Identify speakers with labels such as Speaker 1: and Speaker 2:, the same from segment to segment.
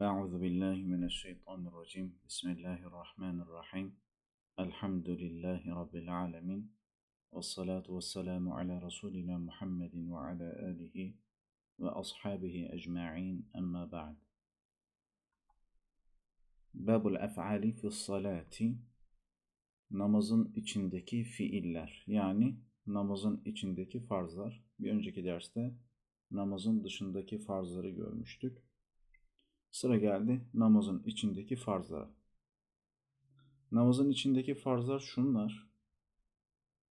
Speaker 1: Euzu billahi mineşşeytanirracim. Bismillahirrahmanirrahim. Elhamdülillahi rabbil alamin. Ves salatu vesselamu ala rasulina Muhammedin ve ala alihi ve ashabihi ecmaîn. Amma ba'd. Babul ef'ali fi's salati. Namazın içindeki fiiller yani namazın içindeki farzlar. Bir önceki derste namazın dışındaki farzları görmüştük. Sıra geldi namazın içindeki farzlara. Namazın içindeki farzlar şunlar.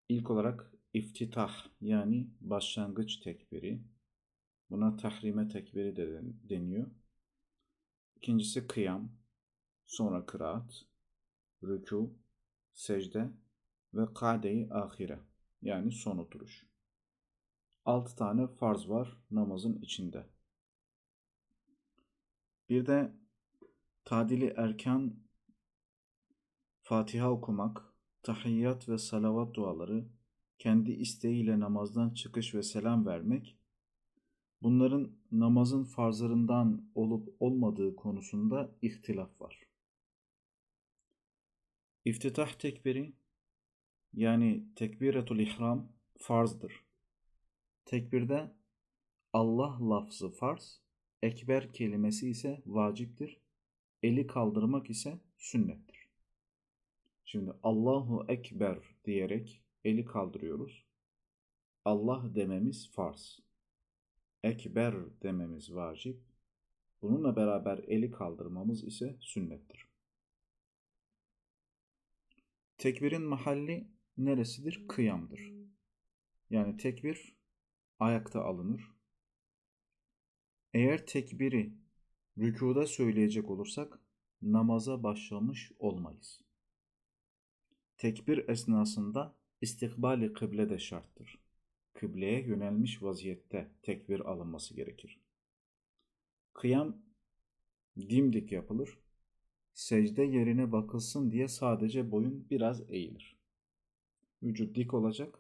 Speaker 1: İlk olarak iftitah yani başlangıç tekbiri. Buna tahrime tekbiri de deniyor. İkincisi kıyam, sonra kıraat, rükû, secde ve kade-i ahire yani son oturuş. Altı tane farz var namazın içinde. Bir de tadili erken Fatiha okumak, tahiyyat ve salavat duaları, kendi isteğiyle namazdan çıkış ve selam vermek, bunların namazın farzlarından olup olmadığı konusunda ihtilaf var. İftitah tekbiri yani tekbiretul ihram farzdır. Tekbirde Allah lafzı farz, ekber kelimesi ise vaciptir. Eli kaldırmak ise sünnettir. Şimdi Allahu Ekber diyerek eli kaldırıyoruz. Allah dememiz farz. Ekber dememiz vacip. Bununla beraber eli kaldırmamız ise sünnettir. Tekbirin mahalli neresidir? Kıyamdır. Yani tekbir ayakta alınır. Eğer tekbiri rükuda söyleyecek olursak namaza başlamış olmayız. Tekbir esnasında istikbali kıble de şarttır. Kıbleye yönelmiş vaziyette tekbir alınması gerekir. Kıyam dimdik yapılır secde yerine bakılsın diye sadece boyun biraz eğilir. Vücut dik olacak.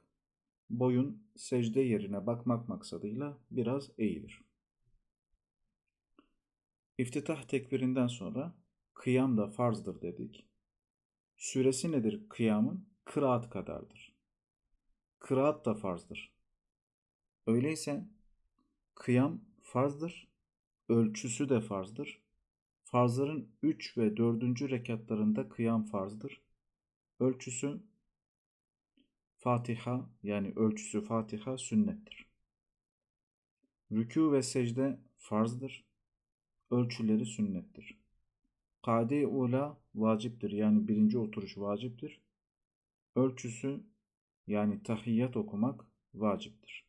Speaker 1: Boyun secde yerine bakmak maksadıyla biraz eğilir. İftitah tekbirinden sonra kıyam da farzdır dedik. Süresi nedir kıyamın? Kıraat kadardır. Kıraat da farzdır. Öyleyse kıyam farzdır, ölçüsü de farzdır. Farzların 3 ve 4. rekatlarında kıyam farzdır. Ölçüsü Fatiha yani ölçüsü Fatiha sünnettir. Rükû ve secde farzdır. Ölçüleri sünnettir. Kade-i ula vaciptir yani birinci oturuş vaciptir. Ölçüsü yani tahiyyat okumak vaciptir.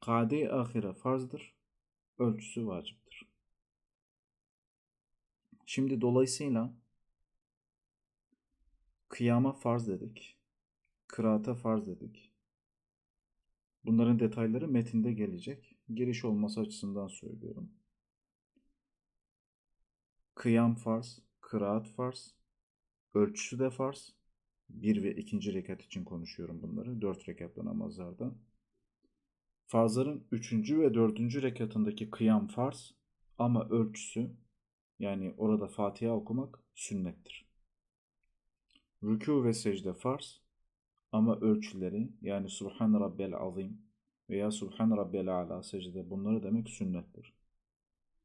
Speaker 1: Kade-i ahire farzdır. Ölçüsü vaciptir. Şimdi dolayısıyla kıyama farz dedik. Kıraata farz dedik. Bunların detayları metinde gelecek. Giriş olması açısından söylüyorum. Kıyam farz, kıraat farz, ölçüsü de farz. Bir ve ikinci rekat için konuşuyorum bunları. Dört rekatlı namazlarda. Farzların üçüncü ve dördüncü rekatındaki kıyam farz ama ölçüsü yani orada Fatiha okumak sünnettir. Rükû ve secde farz ama ölçüleri yani Subhan Rabbel Azim veya Subhan Rabbel Ala secde bunları demek sünnettir.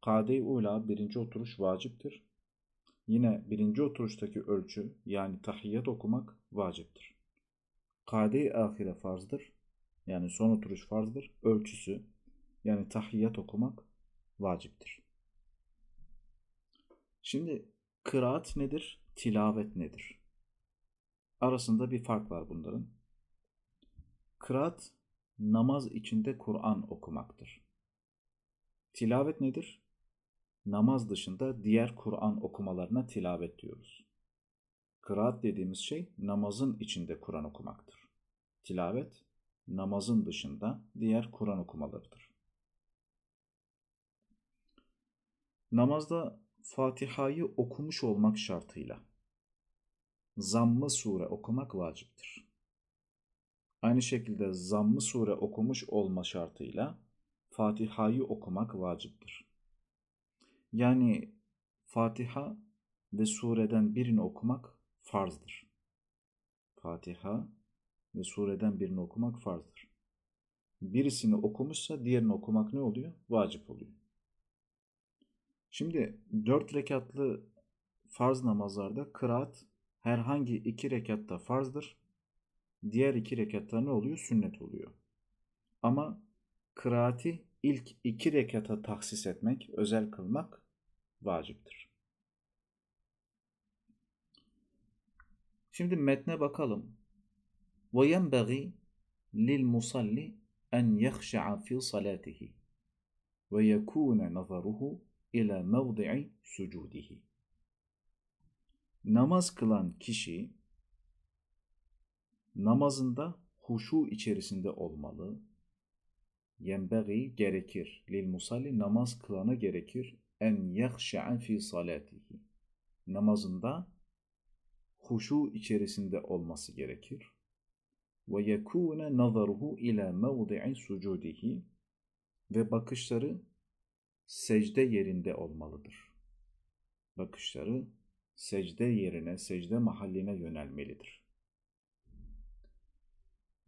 Speaker 1: Kade-i Ula birinci oturuş vaciptir. Yine birinci oturuştaki ölçü yani tahiyyat okumak vaciptir. Kade-i ahire farzdır. Yani son oturuş farzdır. Ölçüsü yani tahiyyat okumak vaciptir. Şimdi kıraat nedir? Tilavet nedir? Arasında bir fark var bunların. Kıraat namaz içinde Kur'an okumaktır. Tilavet nedir? Namaz dışında diğer Kur'an okumalarına tilavet diyoruz. Kıraat dediğimiz şey namazın içinde Kur'an okumaktır. Tilavet namazın dışında diğer Kur'an okumalarıdır. Namazda Fatiha'yı okumuş olmak şartıyla zammı sure okumak vaciptir. Aynı şekilde zammı sure okumuş olma şartıyla Fatiha'yı okumak vaciptir. Yani Fatiha ve sureden birini okumak farzdır. Fatiha ve sureden birini okumak farzdır. Birisini okumuşsa diğerini okumak ne oluyor? Vacip oluyor. Şimdi dört rekatlı farz namazlarda kıraat herhangi iki rekatta farzdır. Diğer iki rekatta ne oluyor? Sünnet oluyor. Ama kıraati ilk iki rekata tahsis etmek, özel kılmak vaciptir. Şimdi metne bakalım. وَيَنْبَغِي لِلْمُصَلِّ أَنْ يَخْشَعَ فِي صَلَاتِهِ وَيَكُونَ نَظَرُهُ إِلَى مَوْضِعِ سُجُودِهِ Namaz kılan kişi namazında huşu içerisinde olmalı. Yenbeği gerekir. Lil musalli namaz kılana gerekir. En yahşa'a fi salatihi. Namazında huşu içerisinde olması gerekir. Ve yekûne nazaruhu ila mevdi'i sucudihi ve bakışları secde yerinde olmalıdır. Bakışları secde yerine, secde mahalline yönelmelidir.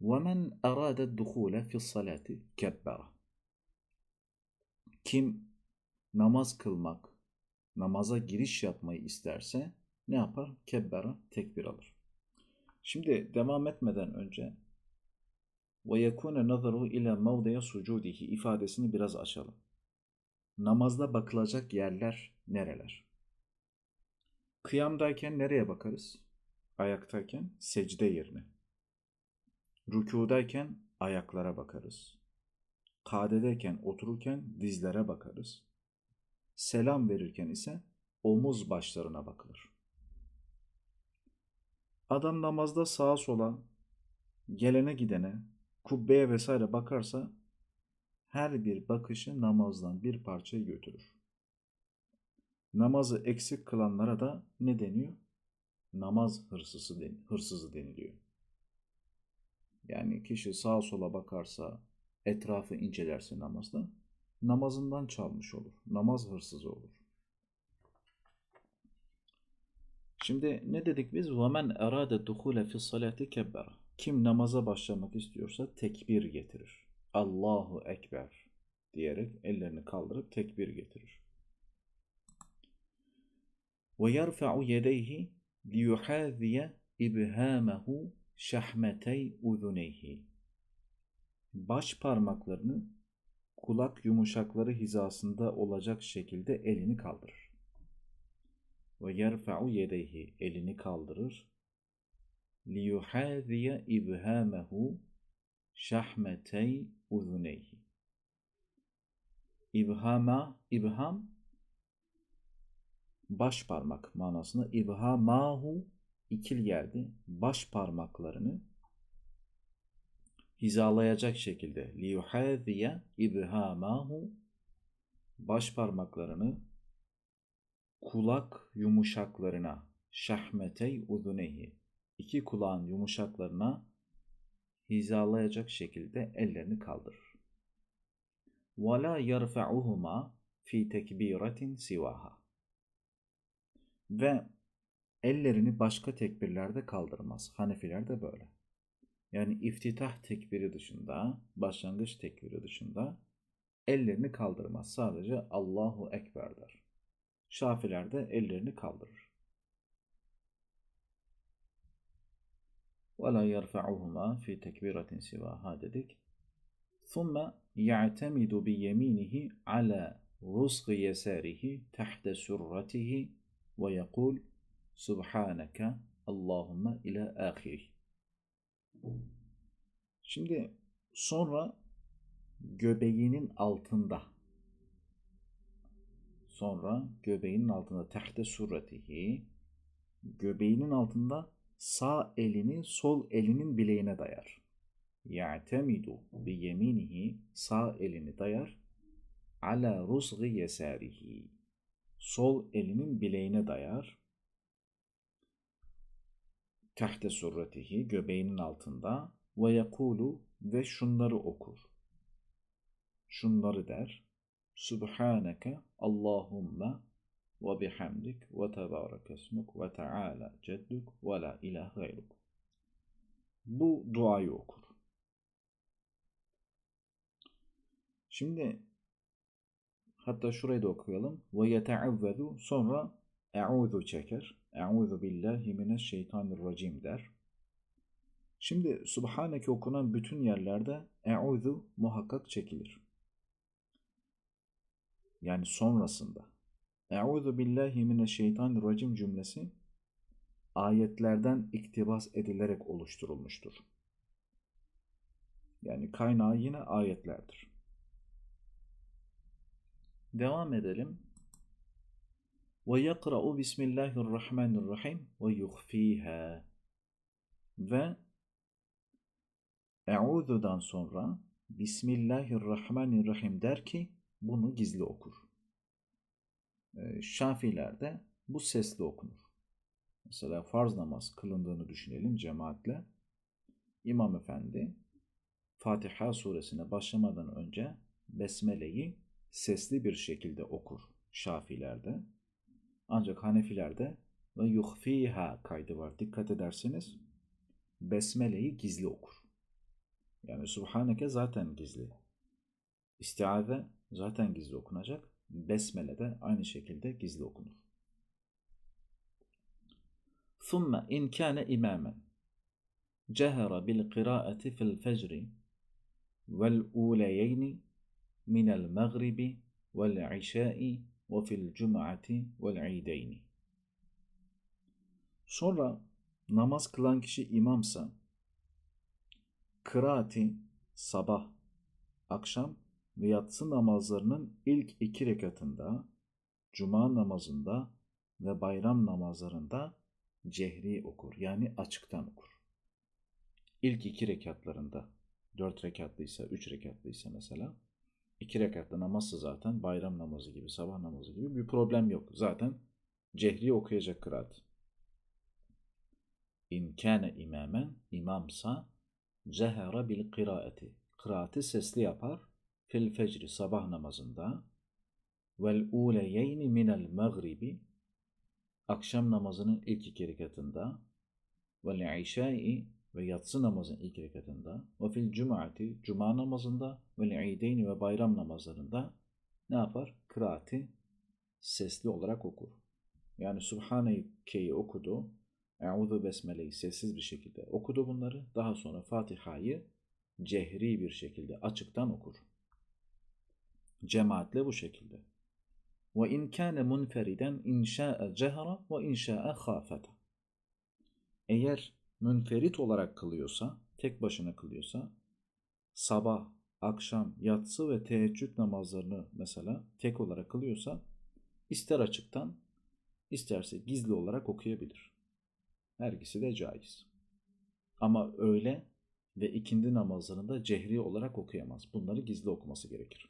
Speaker 1: وَمَنْ أَرَادَ الدُّخُولَ فِي الصَّلَاةِ كَبَّرَ Kim namaz kılmak, namaza giriş yapmayı isterse ne yapar? Kebbera, tekbir alır. Şimdi devam etmeden önce وَيَكُونَ نَظَرُهُ اِلَى مَوْضَيَ سُجُودِهِ ifadesini biraz açalım. Namazda bakılacak yerler nereler? Kıyamdayken nereye bakarız? Ayaktayken secde yerine. Rükudayken ayaklara bakarız. Kadedeyken otururken dizlere bakarız. Selam verirken ise omuz başlarına bakılır. Adam namazda sağa sola, gelene gidene, kubbeye vesaire bakarsa her bir bakışı namazdan bir parçayı götürür. Namazı eksik kılanlara da ne deniyor? Namaz hırsızı, den hırsızı deniliyor. Yani kişi sağa sola bakarsa, etrafı incelerse namazda, namazından çalmış olur. Namaz hırsızı olur. Şimdi ne dedik biz? وَمَنْ اَرَادَ دُخُولَ فِي الصَّلَاةِ كَبَّرَ Kim namaza başlamak istiyorsa tekbir getirir. Allahu Ekber diyerek ellerini kaldırıp tekbir getirir. وَيَرْفَعُ يَدَيْهِ لِيُحَاذِيَ إِبْهَامَهُ şahmetey uzuneyhi. Baş parmaklarını kulak yumuşakları hizasında olacak şekilde elini kaldırır. Ve yerfa'u yedeyhi elini kaldırır. Liyuhâziye ibhâmehu şahmetey uzuneyhi. İbhama, ibham baş parmak manasında ibhamahu ikil geldi. Baş parmaklarını hizalayacak şekilde liyuhaziye ibhamahu baş parmaklarını kulak yumuşaklarına şahmetey uzunehi iki kulağın yumuşaklarına hizalayacak şekilde ellerini kaldırır. Ve la yerfa'uhuma fi tekbiratin sivaha. Ve ellerini başka tekbirlerde kaldırmaz. Hanefiler de böyle. Yani iftitah tekbiri dışında, başlangıç tekbiri dışında ellerini kaldırmaz. Sadece Allahu Ekber der. Şafiler de ellerini kaldırır. وَلَا يَرْفَعُهُمَا فِي تَكْبِيرَةٍ سِوَاهَا dedik. ثُمَّ يَعْتَمِدُ بِيَمِينِهِ عَلَى رُزْقِ يَسَارِهِ تَحْتَ سُرَّتِهِ وَيَقُولُ Subhaneke Allahümme ila ahiri. Şimdi sonra göbeğinin altında. Sonra göbeğinin altında tahte suretihi göbeğinin altında sağ elini sol elinin bileğine dayar. Ya'temidu bi yeminihi sağ elini dayar. Ala rusgı yesarihi. Sol elinin bileğine dayar tahte surratihi göbeğinin altında ve yakulu ve şunları okur. Şunları der. Subhaneke Allahümme ve bihamdik ve tebarek esmuk ve teala cedduk ve la ilahe gayruk. Bu duayı okur. Şimdi hatta şurayı da okuyalım. Ve yeteavvedu sonra e'udhu çeker. E'udhu billahi mineşşeytanirracim der. Şimdi Subhaneke okunan bütün yerlerde e'udhu muhakkak çekilir. Yani sonrasında. Eûzu billahi mineşşeytanirracim cümlesi ayetlerden iktibas edilerek oluşturulmuştur. Yani kaynağı yine ayetlerdir. Devam edelim. Ve yakra'u bismillahirrahmanirrahim ve yuhfiha. Ve Eûzu'dan sonra Bismillahirrahmanirrahim der ki bunu gizli okur. Şafilerde bu sesli okunur. Mesela farz namaz kılındığını düşünelim cemaatle. İmam Efendi Fatiha suresine başlamadan önce Besmele'yi sesli bir şekilde okur Şafilerde. Ancak Hanefilerde ve yuhfiha kaydı var. Dikkat ederseniz Besmele'yi gizli okur. Yani Subhaneke zaten gizli. İstiaze zaten gizli okunacak. Besmele de aynı şekilde gizli okunur. ثُمَّ اِنْ كَانَ اِمَامًا جَهَرَ بِالْقِرَاءَةِ فِي الْفَجْرِ وَالْاُولَيَيْنِ مِنَ الْمَغْرِبِ وَالْعِشَاءِ وَفِي الْجُمْعَةِ وَالْعِيدَيْنِ Sonra namaz kılan kişi imamsa kıraati sabah, akşam ve yatsı namazlarının ilk iki rekatında, cuma namazında ve bayram namazlarında cehri okur. Yani açıktan okur. İlk iki rekatlarında, dört rekatlıysa, üç rekatlıysa mesela, iki rekatlı namazsa zaten bayram namazı gibi, sabah namazı gibi bir problem yok. Zaten cehri okuyacak kıraat. İn kâne imamen, imamsa cehera bil kıraati. Kıraati sesli yapar fil fecri sabah namazında vel uleyeyni minel mağribi akşam namazının ilk iki rekatında vel işai ve yatsı namazının ilk rekatında ve fil cumaati cuma namazında ve ideyni ve bayram namazlarında ne yapar? Kıraati sesli olarak okur. Yani Subhaneke'yi okudu. Euzu Besmele'yi sessiz bir şekilde okudu bunları. Daha sonra Fatiha'yı cehri bir şekilde açıktan okur. Cemaatle bu şekilde. Ve in kâne munferiden inşa'e cehra ve inşa'e khafeta. Eğer münferit olarak kılıyorsa, tek başına kılıyorsa, sabah, akşam, yatsı ve teheccüd namazlarını mesela tek olarak kılıyorsa, ister açıktan, isterse gizli olarak okuyabilir. Her ikisi de caiz. Ama öğle ve ikindi namazlarında cehri olarak okuyamaz. Bunları gizli okuması gerekir.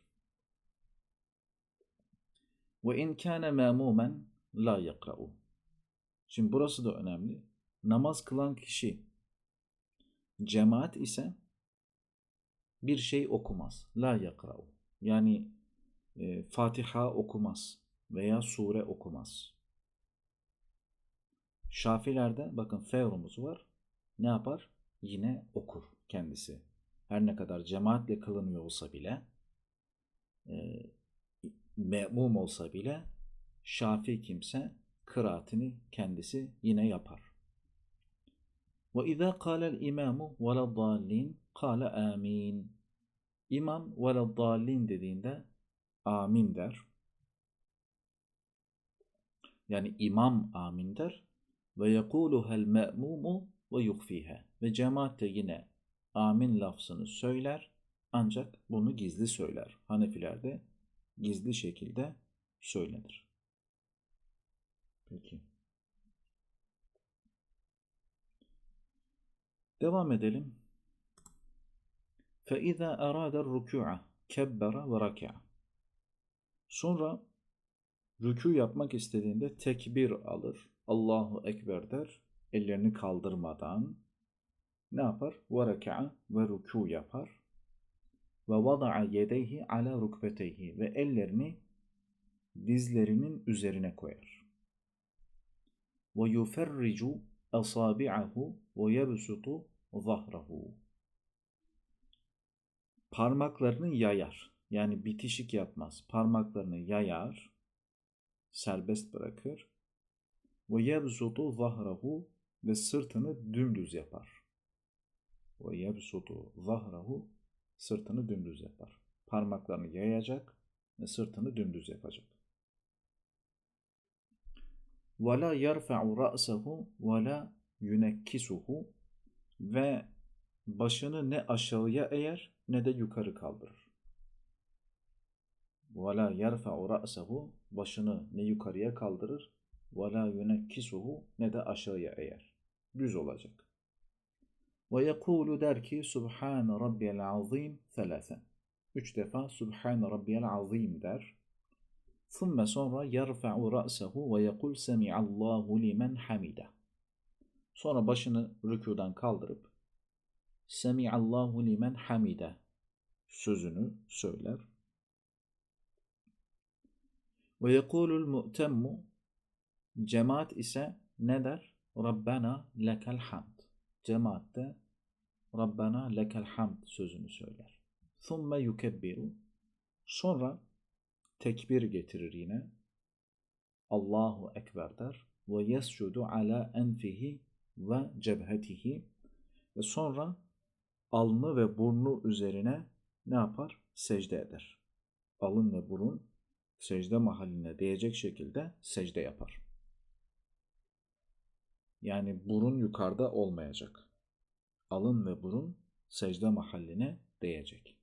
Speaker 1: Ve in kana mamumen la yakra'u. Şimdi burası da önemli. Namaz kılan kişi cemaat ise bir şey okumaz. La yakra'u. Yani e, Fatiha okumaz veya sure okumaz. Şafilerde bakın fevrumuz var. Ne yapar? Yine okur kendisi. Her ne kadar cemaatle kılınıyor olsa bile e, me'mum olsa bile şafi kimse kıraatini kendisi yine yapar. Ve izâ kâlel imâmu veleddâllîn kâle âmîn. İmam veleddâllîn dediğinde amin der. Yani imam amin der. Ve yekûluhel me'mumu ve yukfiha. Ve cemaat de yine amin lafzını söyler ancak bunu gizli söyler. Hanefilerde gizli şekilde söylenir. Peki. Devam edelim. فَاِذَا اَرَادَ الرُّكُوعَ كَبَّرَ وَرَكَعَ Sonra rükû yapmak istediğinde tekbir alır. Allahu Ekber der. Ellerini kaldırmadan ne yapar? وَرَكَعَ ve rükû yapar. ve vada'a yedeyhi ala rukbeteyhi ve ellerini dizlerinin üzerine koyar. Ve yuferricu asabi'ahu ve yebsutu zahrahu. Parmaklarını yayar. Yani bitişik yapmaz. Parmaklarını yayar, serbest bırakır. Ve yebsutu zahrahu ve sırtını dümdüz yapar. Ve yebsutu zahrahu sırtını dümdüz yapar. Parmaklarını yayacak ve sırtını dümdüz yapacak. وَلَا يَرْفَعُ رَأْسَهُ وَلَا يُنَكِّسُهُ ve başını ne aşağıya eğer ne de yukarı kaldırır. وَلَا يَرْفَعُ رَأْسَهُ başını ne yukarıya kaldırır وَلَا يُنَكِّسُهُ ne de aşağıya eğer. Düz olacak. وَيَقُولُ der ki Subhan Rabbiyel Azim thelâthen. Üç defa Subhan Rabbiyel Azim der. ثُمَّ sonra يَرْفَعُ رَأْسَهُ وَيَقُلْ سَمِعَ اللّٰهُ لِمَنْ حَمِدَهُ Sonra başını rükudan kaldırıp Semiallahu limen hamide sözünü söyler. Ve yekulul mu'temmu cemaat ise ne der? Rabbena lekel hamd. Cemaat de Rabbena lekel hamd sözünü söyler. Thumme yukebbiru sonra tekbir getirir yine. Allahu Ekber der. Ve yescudu ala enfihi ve cebhetihi ve sonra alnı ve burnu üzerine ne yapar? Secde eder. Alın ve burun secde mahalline değecek şekilde secde yapar. Yani burun yukarıda olmayacak. Alın ve burun secde mahalline değecek.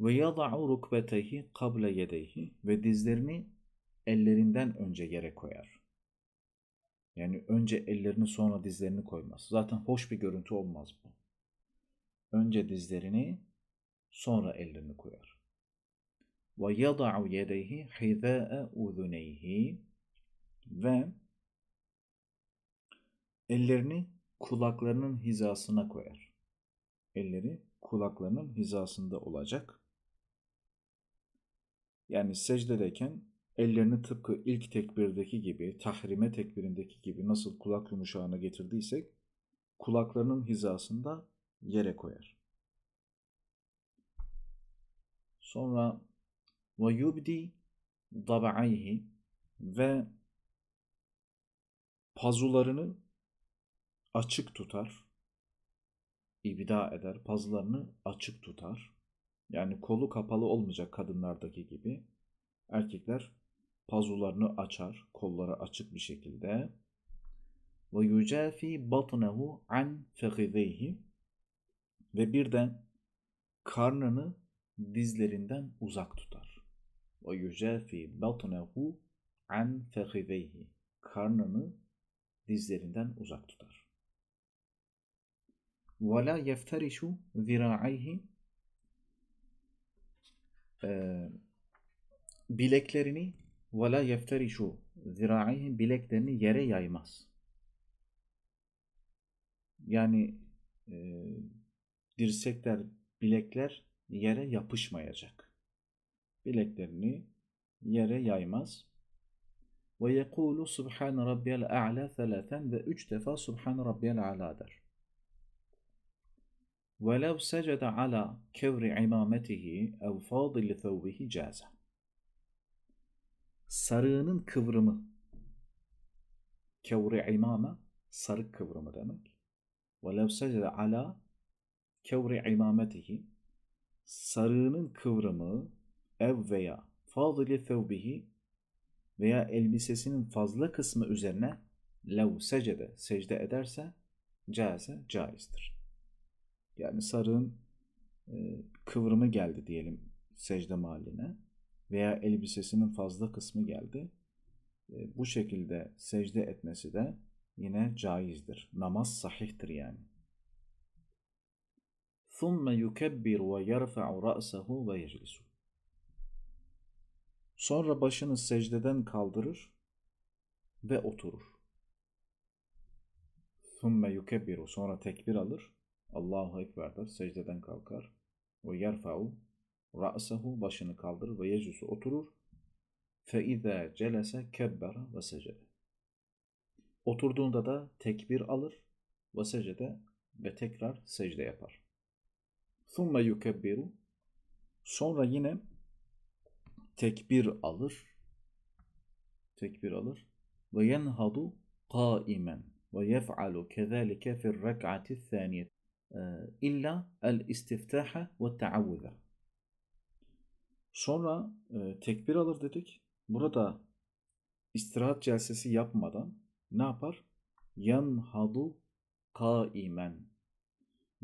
Speaker 1: Ve yada'u rukbetehi kable yedeyhi ve dizlerini ellerinden önce yere koyar. Yani önce ellerini sonra dizlerini koymaz. Zaten hoş bir görüntü olmaz bu. Önce dizlerini sonra ellerini koyar. Ve yada'u yedeyhi hizâe uzuneyhi ve ellerini kulaklarının hizasına koyar. Elleri kulaklarının hizasında olacak. Yani secdedeyken ellerini tıpkı ilk tekbirdeki gibi, tahrime tekbirindeki gibi nasıl kulak yumuşağına getirdiysek, kulaklarının hizasında yere koyar. Sonra ve yubdi dab'ayhi ve pazularını açık tutar. İbda eder. Pazularını açık tutar. Yani kolu kapalı olmayacak kadınlardaki gibi. Erkekler pazularını açar, kolları açık bir şekilde. Ve yucafi batnehu an fekideyhi ve birden karnını dizlerinden uzak tutar. Ve yucafi batnehu an fekideyhi karnını dizlerinden uzak tutar. Ve la yefterişu zira'ayhi bileklerini ve la yefterişu zira'ayhi bileklerini yere yaymaz. Yani e, dirsekler, bilekler yere yapışmayacak. Bileklerini yere yaymaz. Ve yekulu Subhan Rabbiyal A'la thelâthen ve üç defa Subhan Rabbiyal A'la der. وَلَوْ سَجَدَ عَلَى كَوْرِ عِمَامَتِهِ اَوْ فَاضِلِ ثَوْبِهِ جَازَ Sarığının kıvrımı. Kevri imame sarık kıvrımı demek. وَلَوْ سَجَدَ عَلَى كَوْرِ عِمَامَتِهِ Sarığının kıvrımı ev veya fadili thevbihi veya elbisesinin fazla kısmı üzerine lev secde secde ederse caze caizdir. Yani sarığın e, kıvrımı geldi diyelim secde mahalline veya elbisesinin fazla kısmı geldi. E, bu şekilde secde etmesi de yine caizdir. Namaz sahihtir yani. ثُمَّ يُكَبِّرُ وَيَرْفَعُ رَأْسَهُ وَيَجْلِسُ Sonra başını secdeden kaldırır ve oturur. ثُمَّ يُكَبِّرُ Sonra tekbir alır Allahu Ekber der. Secdeden kalkar. Ve yerfa'u ra'sehu başını kaldırır ve yecüsü oturur. Fe izâ celese kebbera ve secede. Oturduğunda da tekbir alır ve secede ve tekrar secde yapar. Thumme yukebbiru sonra yine tekbir alır tekbir alır ve yenhadu qaimen ve yef'alu kezalike fi'r rek'ati thaniye illa el istiftaha ve taavvuza Sonra e, tekbir alır dedik. Burada istirahat celsesi yapmadan ne yapar? Yanhadu kaimen.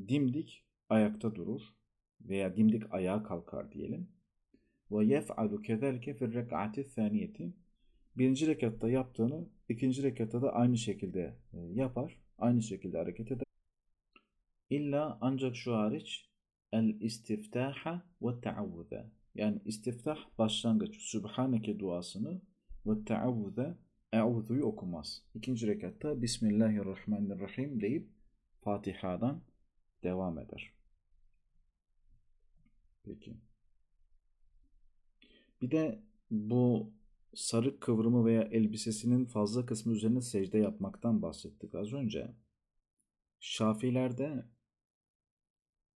Speaker 1: Dimdik ayakta durur veya dimdik ayağa kalkar diyelim. Ve yef'alu kezalike fir rek'ati thaniyeti. Birinci rekatta yaptığını ikinci rekatta da aynı şekilde e, yapar. Aynı şekilde hareket eder. İlla ancak şu hariç el istiftaha ve taavvuza. Yani istiftah başlangıç Sübhaneke duasını ve taavvuza e'udhu'yu okumaz. İkinci rekatta Bismillahirrahmanirrahim deyip Fatiha'dan devam eder. Peki. Bir de bu sarık kıvrımı veya elbisesinin fazla kısmı üzerine secde yapmaktan bahsettik az önce. Şafilerde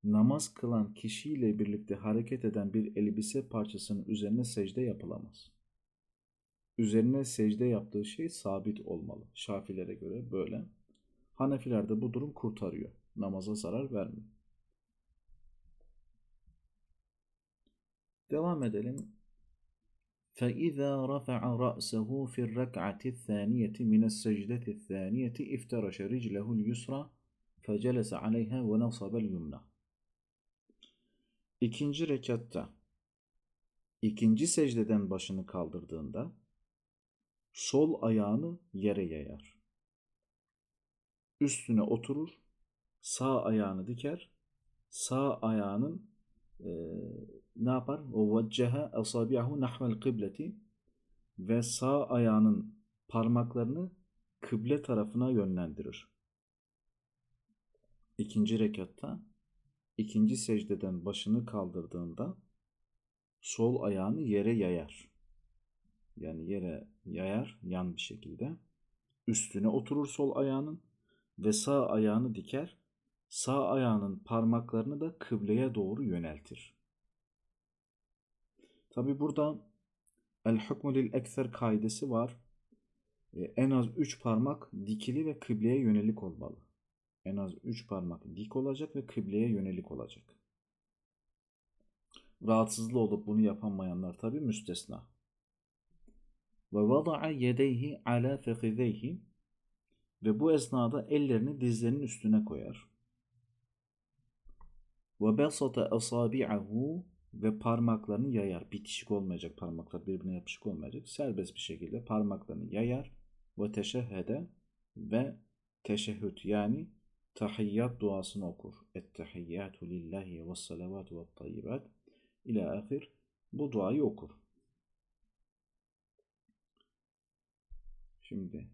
Speaker 1: namaz kılan kişiyle birlikte hareket eden bir elbise parçasının üzerine secde yapılamaz. Üzerine secde yaptığı şey sabit olmalı. Şafilere göre böyle. Hanefilerde bu durum kurtarıyor. Namaza zarar vermiyor. Devam edelim. فإذا رفع رأسه في الركعة الثانية من السجدة الثانية افترش رجله اليسرى فجلس عليها ونصب اليمنى İkinci rekatta ikinci secdeden başını kaldırdığında sol ayağını yere yayar. Üstüne oturur, sağ ayağını diker, sağ ayağının e, ne yapar? Vecceha asabi'ahu nahvel kıbleti ve sağ ayağının parmaklarını kıble tarafına yönlendirir. İkinci rekatta ikinci secdeden başını kaldırdığında sol ayağını yere yayar. Yani yere yayar yan bir şekilde. Üstüne oturur sol ayağının ve sağ ayağını diker. Sağ ayağının parmaklarını da kıbleye doğru yöneltir. Tabi burada el hukmu lil ekser kaidesi var. E, en az 3 parmak dikili ve kıbleye yönelik olmalı. En az 3 parmak dik olacak ve kıbleye yönelik olacak. Rahatsızlı olup bunu yapamayanlar tabi müstesna. Ve vada'a yedeyhi ala fekideyhi ve bu esnada ellerini dizlerinin üstüne koyar. Ve besata asabi'ahu ve parmaklarını yayar. Bitişik olmayacak parmaklar birbirine yapışık olmayacak. Serbest bir şekilde parmaklarını yayar ve teşehhede ve teşehhüd yani tahiyyat duasını okur. Ettehiyyatu lillahi ve salavatu ve tayyibat ila ahir bu duayı okur. Şimdi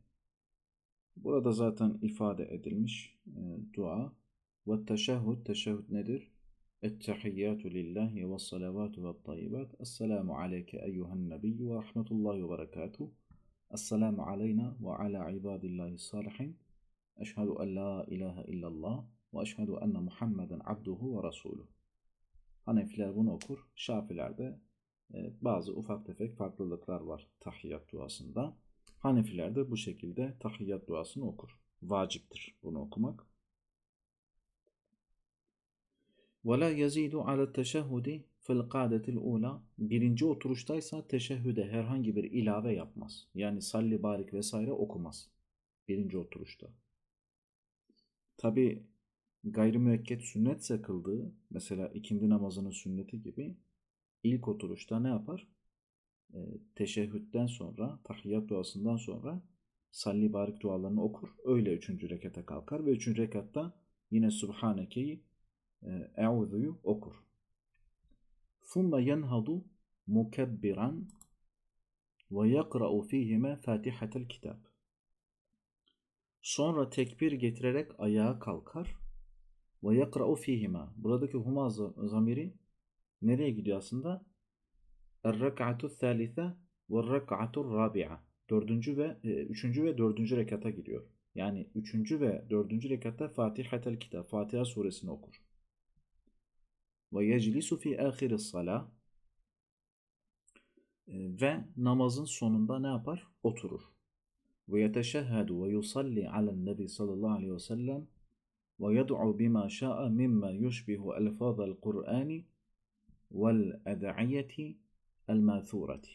Speaker 1: burada zaten ifade edilmiş e, dua ve teşehhüd teşehhüd nedir? Ettehiyyatu lillahi ve salavatu ve tayyibat. Esselamu aleyke eyyuhen nebiyyü ve rahmetullahi ve berekatuhu. Esselamu aleyna ve ala ibadillahi salihin. Eşhedü en la ilahe illallah ve eşhedü enne Muhammeden abduhu ve rasuluh. Hanefiler bunu okur. Şafilerde e, bazı ufak tefek farklılıklar var tahiyyat duasında. Hanefiler de bu şekilde tahiyyat duasını okur. Vaciptir bunu okumak. وَلَا يَزِيدُ عَلَى التَّشَهُدِ fil kâdetil ula birinci oturuştaysa teşehhüde herhangi bir ilave yapmaz. Yani salli barik vesaire okumaz. Birinci oturuşta. Tabi gayrimüekket sünnetse kıldığı mesela ikindi namazının sünneti gibi ilk oturuşta ne yapar? E, teşehhütten sonra, tahiyyat duasından sonra salli barik dualarını okur. Öyle üçüncü rekata kalkar ve üçüncü rekatta yine Subhaneke'yi Eûzu'yu okur. ثُمَّ يَنْهَضُ مُكَبِّرًا وَيَقْرَأُ ف۪يهِمَا فَاتِحَةَ الْكِتَابِ Sonra tekbir getirerek ayağa kalkar Ve yakra'u fihima. Buradaki huma za- zamiri nereye gidiyor aslında? Er-rek'atu thalithe ve rek'atu rabi'a. Dördüncü ve e, üçüncü ve dördüncü rekata gidiyor. Yani üçüncü ve dördüncü rekatta Fatihatel Kitap, Fatiha suresini okur. Ve yeclisu fi ahiris salah. E, Ve namazın sonunda ne yapar? Oturur. Nebi sallallahu aleyhi ve sellem ve yed'u bima şa'a mimma yushbihu elfazal Kur'ani vel ed'iyeti el mâthûreti.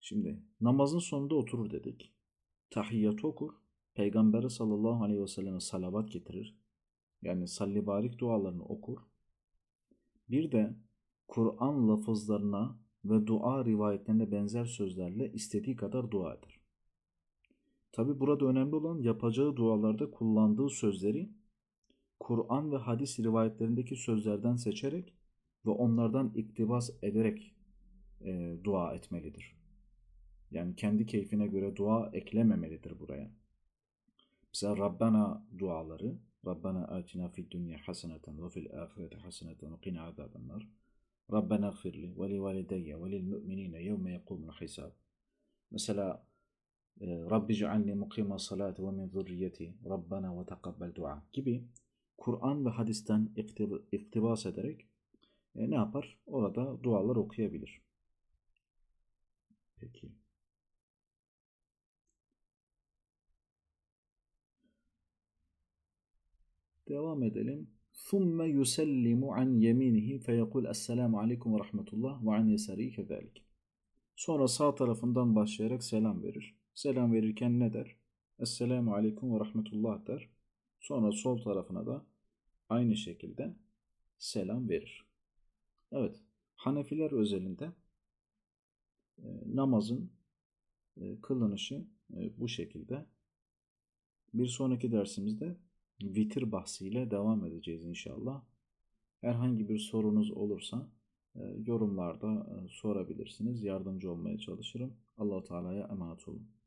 Speaker 1: Şimdi namazın sonunda oturur dedik. Tahiyyatı okur. Peygamberi sallallahu aleyhi ve selleme salavat getirir. Yani salli barik dualarını okur. Bir de Kur'an lafızlarına ve dua rivayetlerine benzer sözlerle istediği kadar dua eder. Tabi burada önemli olan yapacağı dualarda kullandığı sözleri Kur'an ve hadis rivayetlerindeki sözlerden seçerek ve onlardan iktibas ederek e, dua etmelidir. Yani kendi keyfine göre dua eklememelidir buraya. Mesela Rabbana duaları Rabbana atina fid dünya haseneten ve fil ahireti haseneten ve qina azabennar. ربنا اغفر لي ولوالدي وللمؤمنين يوم يقوم الحساب مثلا آه، رب اجعلني مقيم الصلاة ومن ذريتي ربنا وتقبل دعاء gibi Kur'an ve hadisten iktibas ederek e, ne yapar? Orada dualar okuyabilir. Peki. Devam edelim. ثُمَّ يُسَلِّمُ عَنْ يَمِينِهِ فَيَقُولْ السَّلَامُ عَلَيْكُمْ وَرَحْمَةُ اللّٰهِ وَعَنْ يَسَرِهِ كَذَٰلِكِ Sonra sağ tarafından başlayarak selam verir. Selam verirken ne der? Esselamu aleyküm ve rahmetullah der. Sonra sol tarafına da aynı şekilde selam verir. Evet, Hanefiler özelinde e, namazın e, kılınışı e, bu şekilde. Bir sonraki dersimizde vitir bahsiyle devam edeceğiz inşallah. Herhangi bir sorunuz olursa e, yorumlarda e, sorabilirsiniz. Yardımcı olmaya çalışırım. Allahu Teala'ya emanet olun.